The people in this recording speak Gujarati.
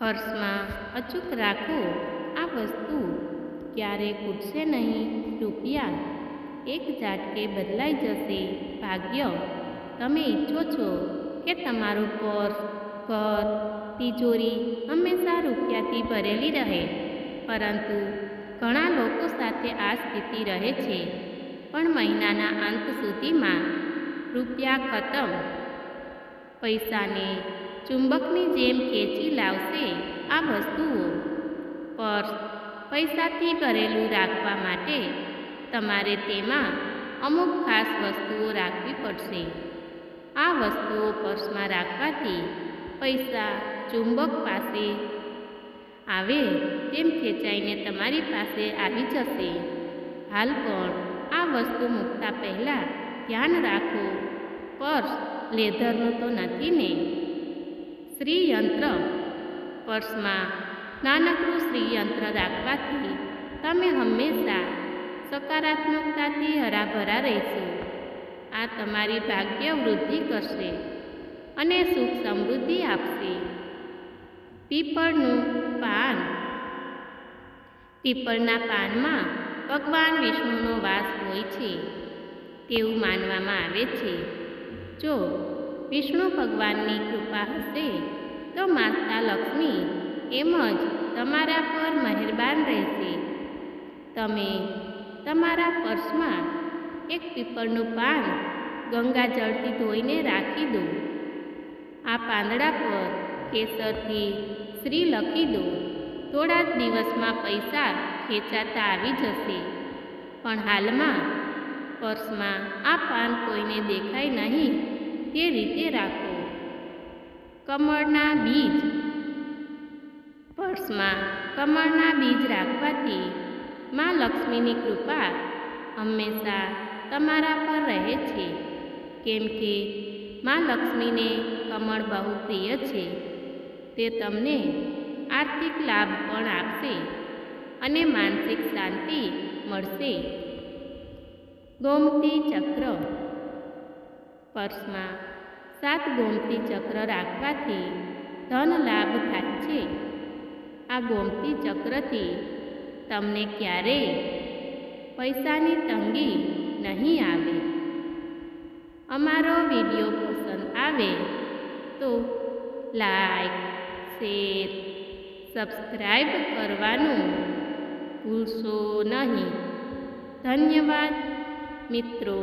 પર્સમાં અચૂક રાખો, આ વસ્તુ ક્યારે ખૂટશે નહીં રૂપિયા એક ઝાટકે બદલાઈ જશે, ભાગ્ય. તમે ઈચ્છો છો કે તમારું પર્સ, ઘર, તિજોરી હંમેશા રૂપિયાથી ભરેલી રહે, પરંતુ ઘણા લોકો સાથે આ સ્થિતિ રહે છે. પણ મહિનાના અંત સુધીમાં રૂપિયા ખતમ. પૈસાને ચુંબકની જેમ ખેંચી લાવશે આ વસ્તુઓ. પર્સ, પૈસાથી ભરેલું રાખવા માટે તમારે તેમાં અમુક ખાસ વસ્તુઓ રાખવી પડશે. આ વસ્તુઓ પર્સમાં રાખવાથી પૈસા, ચુંબક પાસે આવે તેમ ખેંચાઈને તમારી પાસે આવી જશે. હાલ પણ આ વસ્તુ મૂકતા પહેલાં ધ્યાન રાખો. પર્સ, લેધરનું તો નથી ને? શ્રીયંત્ર પર્સમાં નાનકડું શ્રીયંત્ર રાખવાથી તમે હંમેશા સકારાત્મકતાથી હરાભરા રહેશો. આ તમારી ભાગ્ય વૃદ્ધિ કરશે અને સુખ સમૃદ્ધિ આપશે. પીપળનું પાન. પીપળના પાનમાં ભગવાન વિષ્ણુનો વાસ હોય છે. તેવું માનવામાં આવે છે. જો વિષ્ણુ ભગવાનની કૃપા હશે, તો માતા લક્ષ્મી એમ જ તમારા પર મહેરબાન રહેશે. તમે તમારા પર્સમાં એક પીપળનું પાન ગંગાજળથી ધોઈને રાખી દો. આ પાંદડા પર કેસરથી શ્રી લખી દો. થોડા જ દિવસમાં પૈસા ખેંચાતા આવી જશે. પણ હાલમાં પર્સમાં આ પાન કોઈને દેખાય નહીં. તે રીતે રાખો. કમળના બીજ. પર્સમાં કમળના બીજ રાખવાથી મા લક્ષ્મીની કૃપા હંમેશા તમારા પર રહે છે. કેમ કે મા લક્ષ્મીને કમળ બહુ પ્રિય છે. તે તમને આર્થિક લાભ પણ આપશે અને માનસિક શાંતિ મળશે. ગોમતી ચક્ર. પર્સમાં સાત ગોમતી ચક્ર રાખવાથી ધન લાભ થાય છે. આ ગોમતી ચક્રથી તમને ક્યારેય પૈસાની તંગી નહીં આવે. અમારો વીડિયો પસંદ આવે તો લાઈક, શેર સબસ્ક્રાઈબ કરવાનું ભૂલશો નહીં. ધન્યવાદ મિત્રો.